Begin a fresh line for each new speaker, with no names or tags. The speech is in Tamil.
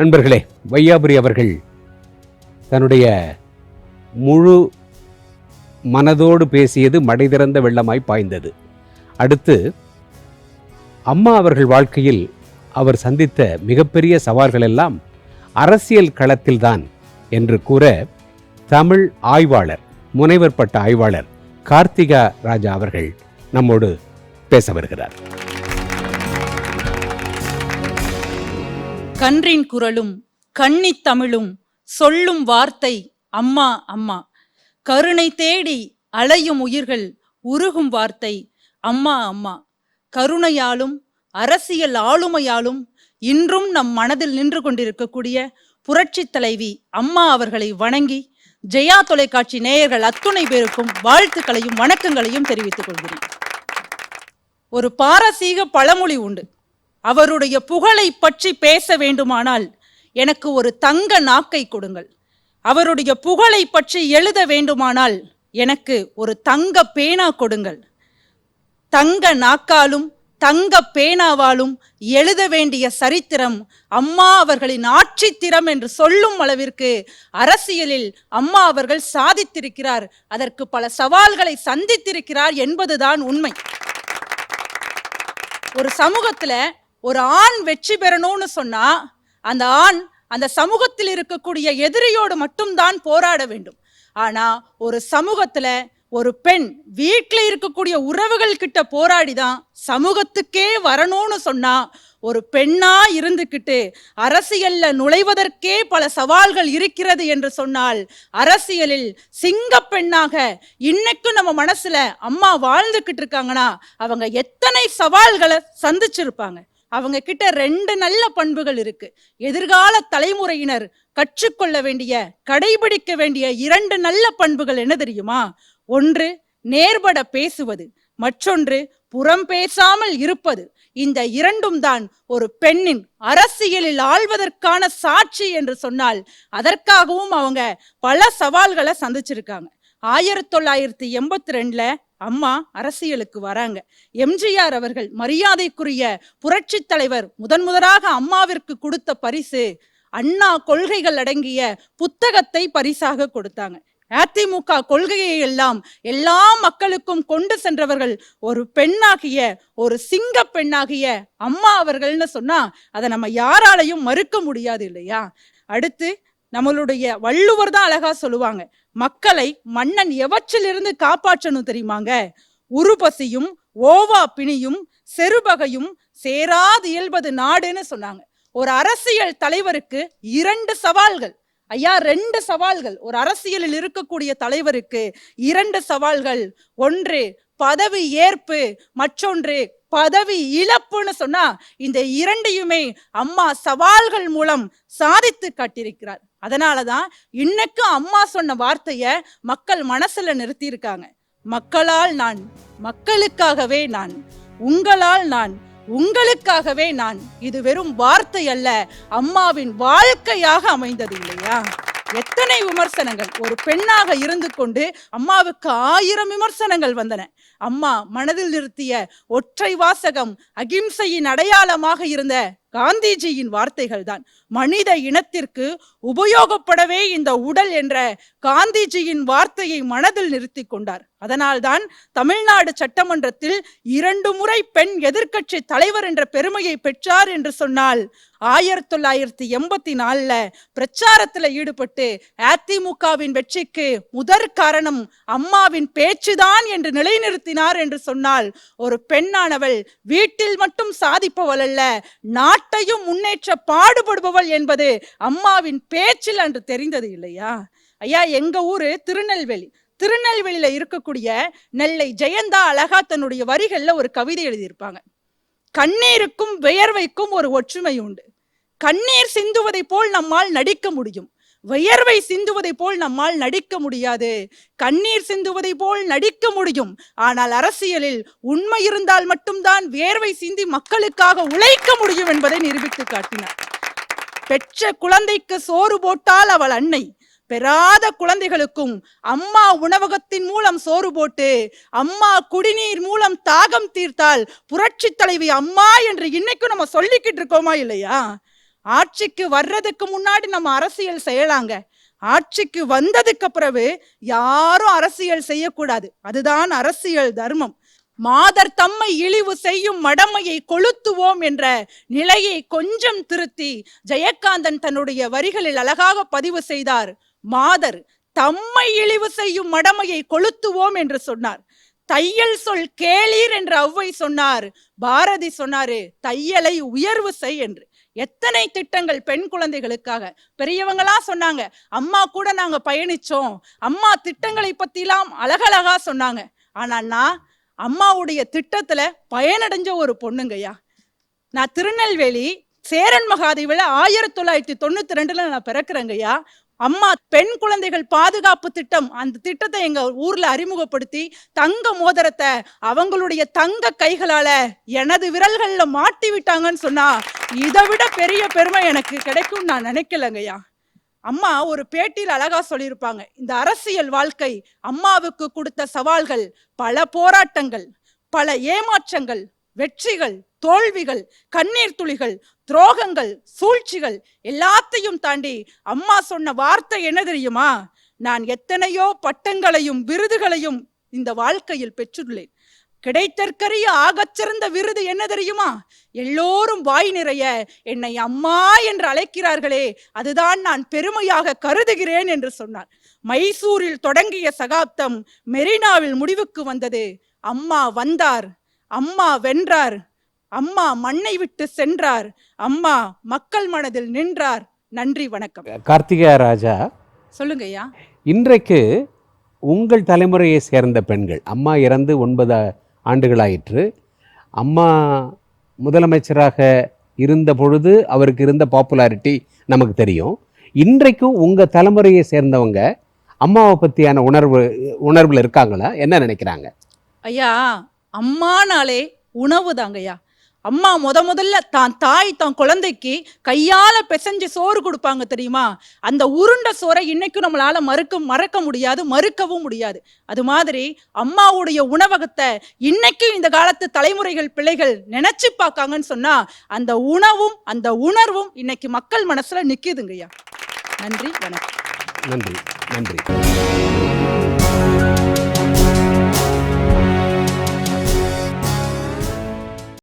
நண்பர்களே வையாபுரி அவர்கள் தன்னுடைய முழு மனதோடு பேசியது மடை திறந்த வெள்ளமாய் பாய்ந்தது. அடுத்து அம்மா அவர்கள் வாழ்க்கையில் அவர் சந்தித்த மிகப்பெரிய சவால்கள் எல்லாம் அரசியல் களத்தில்தான் என்று கூற தமிழ் ஆய்வாளர் முனைவர் பட்ட ஆய்வாளர் கார்த்திகா ராஜா அவர்கள் நம்மோடு பேச வருகிறார்.
கன்றின் குரலும் கன்னித் தமிழும் சொல்லும் வார்த்தை அம்மா அம்மா. கருணை தேடி அலையும் உயிர்கள் உருகும் வார்த்தை அம்மா அம்மா. கருணையாலும் அரசியல் ஆளுமையாலும் இன்றும் நம் மனதில் நின்று கொண்டிருக்கக்கூடிய புரட்சித் தலைவி அம்மா அவர்களை வணங்கி ஜெயா தொலைக்காட்சி நேயர்கள் அத்துணை பேருக்கும் வாழ்த்துக்களையும் வணக்கங்களையும் தெரிவித்துக் கொள்கிறேன். ஒரு பாரசீக பழமொழி உண்டு. அவருடைய புகழை பற்றி பேச வேண்டுமானால் எனக்கு ஒரு தங்க நாக்கை கொடுங்கள். அவருடைய புகழை பற்றி எழுத வேண்டுமானால் எனக்கு ஒரு தங்க பேனா கொடுங்கள். தங்க நாக்காலும் தங்க பேனாவாலும் எழுத வேண்டிய சரித்திரம் அம்மா அவர்களின் ஆட்சித்திறம் என்று சொல்லும் அளவிற்கு அரசியலில் அம்மா அவர்கள் சாதித்திருக்கிறார். அதற்கு பல சவால்களை சந்தித்திருக்கிறார் என்பதுதான் உண்மை. ஒரு சமூகத்துல ஒரு ஆண் வெற்றி பெறணும்னு சொன்னா அந்த ஆண் அந்த சமூகத்தில் இருக்கக்கூடிய எதிரியோடு மட்டும்தான் போராட வேண்டும். ஆனா ஒரு சமூகத்துல ஒரு பெண் வீட்டில் இருக்கக்கூடிய உறவுகள் கிட்ட போராடிதான் சமூகத்துக்கே வரணும்னு சொன்னா ஒரு பெண்ணா இருந்துக்கிட்டு அரசியல்ல நுழைவதற்கே பல சவால்கள் இருக்கிறது என்று சொன்னால் அரசியலில் சிங்க பெண்ணாக இன்னைக்கும் நம்ம மனசுல அம்மா வாழ்ந்துகிட்டு இருக்காங்கன்னா அவங்க எத்தனை சவால்களை சந்திச்சிருப்பாங்க. அவங்க கிட்ட ரெண்டு நல்ல பண்புகள் இருக்கு. எதிர்கால தலைமுறையினர் கற்றுக்கொள்ள வேண்டிய கடைபிடிக்க வேண்டிய இரண்டு நல்ல பண்புகள் என்ன தெரியுமா? ஒன்று நேர்பட பேசுவது. மற்றொன்று புறம் பேசாமல் இருப்பது. இந்த இரண்டும் தான் ஒரு பெண்ணின் அரசியலில் ஆள்வதற்கான சாட்சி என்று சொன்னால் அதற்காகவும் அவங்க பல சவால்களை சந்திச்சிருக்காங்க. ஆயிரத்தி தொள்ளாயிரத்தி எண்பத்தி ரெண்டுல அம்மா அரசியலுக்கு வராங்க. எம்ஜிஆர் அவர்கள் மரியாதைக்குரிய புரட்சித் தலைவர் முதன் முதலாக அம்மாவிற்கு கொடுத்த பரிசு அண்ணா கொள்கைகள் அடங்கிய புத்தகத்தை பரிசாக கொடுத்தாங்க. அதிமுக கொள்கையை எல்லாம் எல்லா மக்களுக்கும் கொண்டு சென்றவர்கள் ஒரு பெண்ணாகிய ஒரு சிங்க பெண்ணாகிய அம்மா அவர்கள்னு சொன்னா அதை நம்ம யாராலையும் மறுக்க முடியாது இல்லையா? அடுத்து நம்மளுடைய வள்ளுவர் தான் அழகா சொல்லுவாங்க. மக்களை மன்னன் எவற்றிலிருந்து காப்பாற்றணும் தெரியுமாங்க? உருபசியும் ஓவா பிணியும் செருபகையும் சேராது இயல்பது நாடுன்னு சொன்னாங்க. ஒரு அரசியல் தலைவருக்கு இரண்டு சவால்கள். ஐயா ரெண்டு சவால்கள். ஒரு அரசியலில் இருக்கக்கூடிய தலைவருக்கு இரண்டு சவால்கள். ஒன்று பதவி ஏற்பு. மற்றொன்று பதவி இழப்புன்னு சொன்னா இந்த இரண்டையுமே அம்மா சவால்கள் மூலம் சாதித்து காட்டியிருக்கிறார். அதனாலதான் இன்னைக்கும் அம்மா சொன்ன வார்த்தையை மக்கள் மனசில் நிறுத்தியிருக்காங்க. மக்களால் நான் மக்களுக்காகவே நான் உங்களால் நான் உங்களுக்காகவே நான் இது வெறும் வார்த்தை அல்ல அம்மாவின் வாழ்க்கையாக அமைந்தது இல்லையா? எத்தனை விமர்சனங்கள். ஒரு பெண்ணாக இருந்து கொண்டு அம்மாவுக்கு ஆயிரம் விமர்சனங்கள் வந்தன. அம்மா மனதில் நிறுத்திய ஒற்றை வாசகம் அகிம்சையின் அடையாளமாக இருந்த காந்திஜியின் வார்த்தைகள் தான் மனித இனத்திற்கு உபயோகப்படவே இந்த உடல் என்ற காந்திஜியின் வார்த்தையை மனதில் நிறுத்தி கொண்டார். அதனால்தான் தமிழ்நாடு சட்டமன்றத்தில் இரண்டு முறை பெண் எதிர்க்கட்சி தலைவர் என்ற பெருமையை பெற்றார் என்று சொன்னால் ஆயிரத்தி தொள்ளாயிரத்தி எண்பத்தி நாலுல பிரச்சாரத்துல ஈடுபட்டு அதிமுகவின் வெற்றிக்கு முதற் காரணம் அம்மாவின் பேச்சுதான் என்று நிலைநிறுத்தினார் என்று சொன்னால் ஒரு பெண்ணானவள் வீட்டில் மட்டும் சாதிப்பவள் அல்ல நாட்டையும் முன்னேற்ற பாடுபடுபவள் என்பது அம்மாவின் பேச்சில் அன்று தெரிந்தது இல்லையா? ஐயா எங்க ஊரு திருநெல்வேலி. திருநெல்வேலியில இருக்கக்கூடிய நெல்லை ஜெயந்தா அழகா தன்னுடைய வரிகள்ல ஒரு கவிதை எழுதியிருப்பாங்க. கண்ணீருக்கும் வியர்வைக்கும் ஒரு ஒற்றுமை உண்டு. கண்ணீர் சிந்துவதை போல் நம்மால் நடிக்க முடியும். வியர்வை சிந்துவதை போல் நம்மால் நடிக்க முடியாது. கண்ணீர் சிந்துவதை போல் நடிக்க முடியும். ஆனால் அரசியலில் உண்மை இருந்தால் மட்டும்தான் வியர்வை சிந்தி மக்களுக்காக உழைக்க முடியும் என்பதை நிரூபித்து காட்டினார். பெற்ற குழந்தைக்கு சோறு போட்டால் அவள் அன்னை. பெறாத குழந்தைகளுக்கும் அம்மா உணவகத்தின் மூலம் சோறு போட்டு அம்மா குடிநீர் மூலம் தாகம் தீர்த்தால் புரட்சி தலைவி அம்மா என்று இன்னைக்கும் நம்ம சொல்லிக்கிட்டு இருக்கோமா இல்லையா? ஆட்சிக்கு வர்றதுக்கு முன்னாடி நம்ம அரசியல் செய்யலாங்க. ஆட்சிக்கு வந்ததுக்கு பிறகு யாரும் அரசியல் செய்யக்கூடாது. அதுதான் அரசியல் தர்மம். மாதர் தம்மை இழிவு செய்யும் மடமையை கொளுத்துவோம் என்ற நிலையை கொஞ்சம் திருத்தி ஜெயகாந்தன் தன்னுடைய வரிகளில் அழகாக பதிவு செய்தார். மாதர் தம்மை இழிவு செய்யும் மடமையை கொளுத்துவோம் என்று சொன்னார். தையல் சொல் கேளீர் என்று அவ்வை சொன்னார். பாரதி சொன்னாரு தையலை உயர்வு செய் என்று. எத்தனை திட்டங்கள் பெண் குழந்தைகளுக்காக? பெரியவங்களா சொன்னாங்க அம்மா கூட நாங்க பயணிச்சோம். அம்மா திட்டங்களை பத்திலாம் அழகழகா சொன்னாங்க. ஆனா நான் அம்மாவுடைய திட்டத்துல பயனடைஞ்ச ஒரு பொண்ணுங்கய்யா. நான் திருநெல்வேலி சேரன் மகாதேவில ஆயிரத்தி தொள்ளாயிரத்தி தொண்ணூத்தி ரெண்டுல நான் பிறக்கிறேங்கய்யா. அம்மா பெண் குழந்தைகள் பாதுகாப்பு திட்டம் அந்த திட்டத்தை எங்க ஊர்ல அறிமுகப்படுத்தி தங்க மோதிரத்தை அவங்களுடைய தங்க கைகளால எனது விரல்கள்ல மாட்டி விட்டாங்கன்னு சொன்னா இதை விட பெரிய பெருமை எனக்கு கிடைக்கும் நான் நினைக்கலங்கய்யா. அம்மா ஒரு பேட்டியில் அழகா சொல்லியிருப்பாங்க. இந்த அரசியல் வாழ்க்கை அம்மாவுக்கு கொடுத்த சவால்கள் பல போராட்டங்கள் பல ஏமாற்றங்கள் வெற்றிகள் தோல்விகள் கண்ணீர் துளிகள் துரோகங்கள் சூழ்ச்சிகள் எல்லாத்தையும் தாண்டி அம்மா சொன்ன வார்த்தை என்ன தெரியுமா? நான் எத்தனையோ பட்டங்களையும் விருதுகளையும் இந்த வாழ்க்கையில் பெற்றுள்ளேன். கிடைத்தற்கரிய ஆகச்சிறந்த விருது என்ன தெரியுமா? எல்லோரும் வாய் நிறைய என்னை அம்மா என்று அழைக்கிறார்களே அதுதான் நான் பெருமையாக கருதுகிறேன் என்று சொன்னார். மைசூரில் தொடங்கிய சகாப்தம் மெரினாவில் முடிவுக்கு வந்தது. அம்மா வந்தார் அம்மா வென்றார் அம்மா மண்ணை விட்டு சென்றார் அம்மா மக்கள் மனதில் நின்றார். நன்றி வணக்கம்.
கார்த்திகா ராஜா
சொல்லுங்க ஐயா.
இன்றைக்கு உங்கள் தலைமுறையை சேர்ந்த பெண்கள் அம்மா இறந்து ஒன்பது ஆண்டுகளாயிற்று. அம்மா முதலமைச்சராக இருந்த பொழுது அவருக்கு இருந்த பாப்புலாரிட்டி நமக்கு தெரியும். இன்றைக்கும் உங்கள் தலைமுறையை சேர்ந்தவங்க அம்மாவை பற்றியான உணர்வு உணர்வில் இருக்காங்களா? என்ன நினைக்கிறாங்க?
ஐயா அம்மானாலே உணவு தாங்கய்யா அம்மா முத முதல்ல தான் தாய் தான் குழந்தைக்கு கையால பிசைஞ்சு சோறு கொடுப்பாங்க தெரியுமா? அந்த உருண்ட சோறை இன்னைக்கும் நம்மளால மறுக்க மறக்க முடியாது மறுக்கவும் முடியாது. அது மாதிரி அம்மாவுடைய உணவகத்தை இன்னைக்கும் இந்த காலத்து தலைமுறைகள் பிள்ளைகள் நினைச்சு பார்க்காங்கன்னு சொன்னா அந்த உணவும் அந்த உணர்வும் இன்னைக்கு மக்கள் மனசுல நிக்குதுங்கய்யா. நன்றி வணக்கம்.
நன்றி நன்றி.